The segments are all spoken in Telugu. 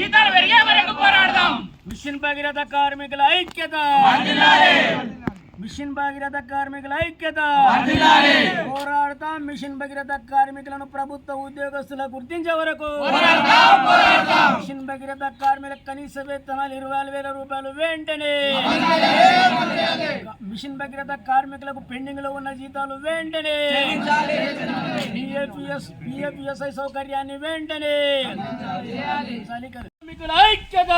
జీతాలు పెరిగే వరకు పోరాడదాం? మిషన్ భగీరథ కార్మికుల ఐక్యత. మిషన్ భగీరథ కార్మికుల ఐక్యత. పోరాడతాం మిషన్ భగీరథ కార్మికులను ప్రభుత్వ ఉద్యోగస్తుల గుర్తించే వరకు. మిషన్ భగీరథ కార్మికుల కనీస వేతనాలు ఇరవై వేల రూపాయలు వెంటనే. మిషన్ భగీరథ కార్మికులకు పెండింగ్లో ఉన్న జీతాలు వెంటనే. పిఎఫ్ఎస్ పిఎఫ్ఎస్ఐ సౌకర్యాన్ని వెంటనే. కార్మికుల ఐక్యత!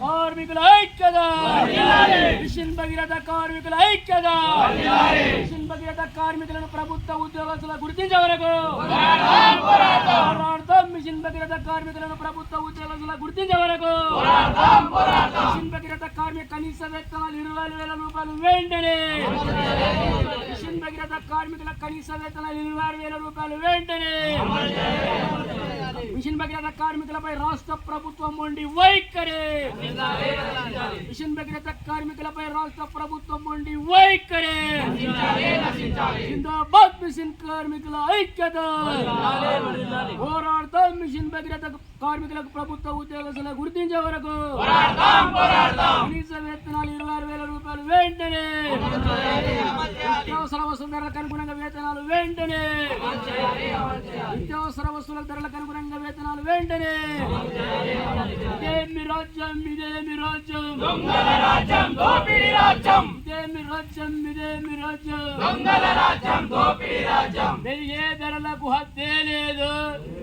కార్మికుల ఐక్యత! మిషన్ భగీరథ కార్మికుల ఐక్యత! మిషన్ భగీరథ కార్మికులను ప్రభుత్వ ఉద్యోగస్తుల గుర్తించే వరకు పోరాడతాం మిషన్ భగీరథ కార్మికులను ప్రభుత్వ ఉద్యోగస్తుల గుర్తించే వరకు మిషన్ భగీరథ కార్మిక కనీస వేతనాలు ఇరవై వేల రూపాయలు వెంటనే! మిషన్ భగీరథ కార్మికుల కనీస వేతనాలు ఇరవై వేల రూపాయలు వెంటనే! మిషన్ భగీరథ కార్మికులపై రాష్ట్ర ప్రభుత్వం ఉండి వైఖరి. మిషన్ భగీరథ కార్మికులపై రాష్ట్ర ప్రభుత్వం ఉండి వైఖరి. జిందాబాద్ మిషన్ కార్మికుల ఐక్యత. పోరాడతాం మిషన్ భగీరథ కార్మికులకు ప్రభుత్వ ఉద్యోగస్తుల గుర్తించే వరకు. కనీస వేతనాలు ఇరవై ఆరు వేల రూపాయలు వెంటనే. నిత్యావసర వస్తువుల ధరలకు అనుగుణంగా వేతనాలు వెంటనే. నిత్యావసర వస్తువుల ధరలకు అనుగుణంగా వేతనాలు వెంటనే. ఇదేమి రాజ్యం ఇదేమి రాజ్యం. రాజ్యం దోపిడీ రాజ్యం. ఇదేమి రాజ్యం ఇదేమి రాజ్యం. దొంగల రాజ్యం దోపిడీ రాజ్యం. పెరిగే ధరలకు హద్దే లేదు.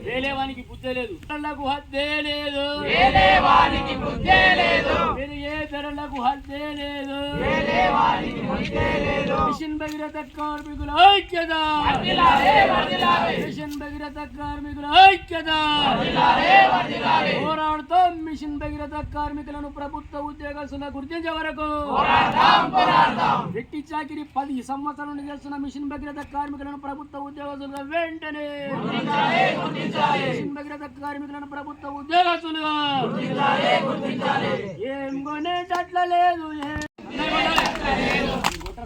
వేలేవానికి బుద్ధి లేదు. ధరలకు హద్దే లేదు. వేలేవానికి బుద్ధే లేదు. పెరిగే ధరలకు హద్దే లేదు. వేలేవానికి బుద్ధే లేదు. మిషన్ భగీరథ కార్మికుల ఐక్యత. మిషన్ భగీరథ కార్మికుల ఐక్యత. పోరాడుతాం మిషన్ భగీరథ కార్మికులను ప్రభుత్వ ఉద్యోగస్తుల గుర్తించే వరకు. వెట్టి చాకిరి పది సంవత్సరాల నుండి చేస్తున్న మిషన్ భగీరథ కార్మికులను ప్రభుత్వ ఉద్యోగస్తులుగా వెంటనే. మిషన్ భగీరథ కార్మికులను ప్రభుత్వ ఉద్యోగస్తులుగా. ఏం కొనేటట్ల లేదు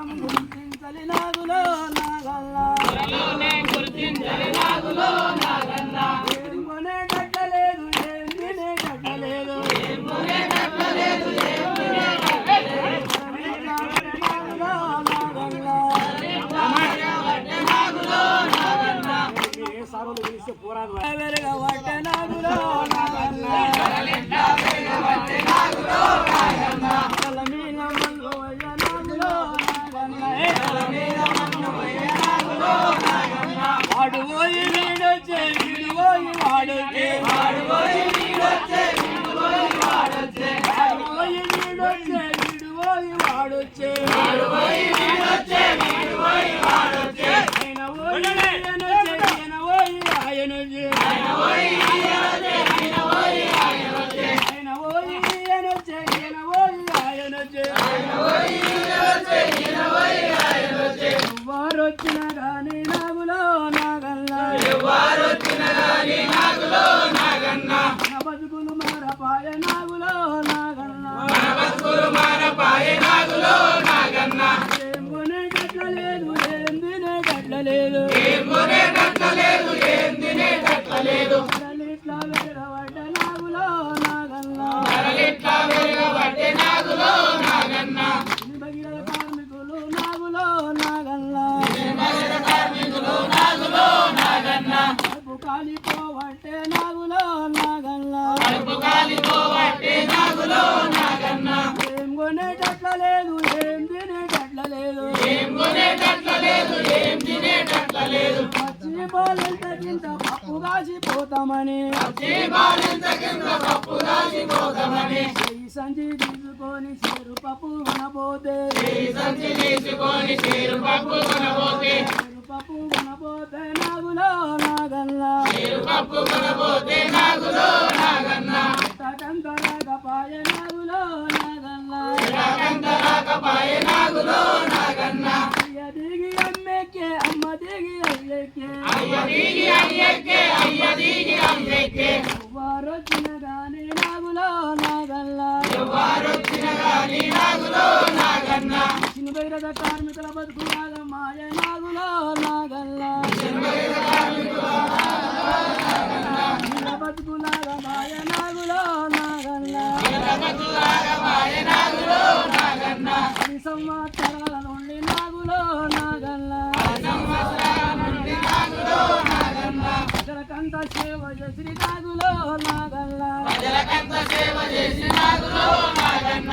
까먹었어. పోయి ఈయనొచ్చే, ఈయన ఆయన గాని నాగులో నాగన్న. బతుకులు మారపాయ నాగులో బతుకులు నాగులో నాగన్న. ఏం ఏం ఏం ఏం లేదు. ఏం కొనేటట్ల లేదు ఏం తినేటట్ల లేదు. ఏం కొనేటట్ల లేదు, ఏం తినేటట్ల లేదు. పచ్చి పాలెంత కింద పప్పు కాసిపోతామని. జీవాలింత కింద పప్పు దాచిపోతామని ఈ సంచి తీసుకొని చెరు పప్పు ఈ సంచి తీసుకొని చేరు పప్పు కొనబోతే. చెరు పప్పు వనపోతే నాగల్ల పప్పు కొనబోతే నాగులో నాగన్న కంత రాకపాయ నాగులో నాగల్ల కంత రాకపాయే నాగులో నాగన్న అయ్య దిగి అమ్మెక్కే అమ్మ దిగి అయ్యకే అయ్య దిగి అయ్యెక్కే అయ్య దిగి అయ్యెక్కే వారొచ్చిన గాని నాగులో నాగల్ల వారొచ్చిన గాని నాగులో నాగన్న చిన్న కార్మికుల బతుకు నాగమ్మాయ నాగులో నాగల్ల. చిన్న బతుకు నాగమాయ నాగులో నాగల్ల. నాగులో నాగన్న పది సంవత్సరాల నుండి నాగులో నాగల్ల. ప్రజలకంత సేవ చేసి నాగులో నాగల్ల. ప్రజలకంత సేవ చేసి నాగులో నాగన్న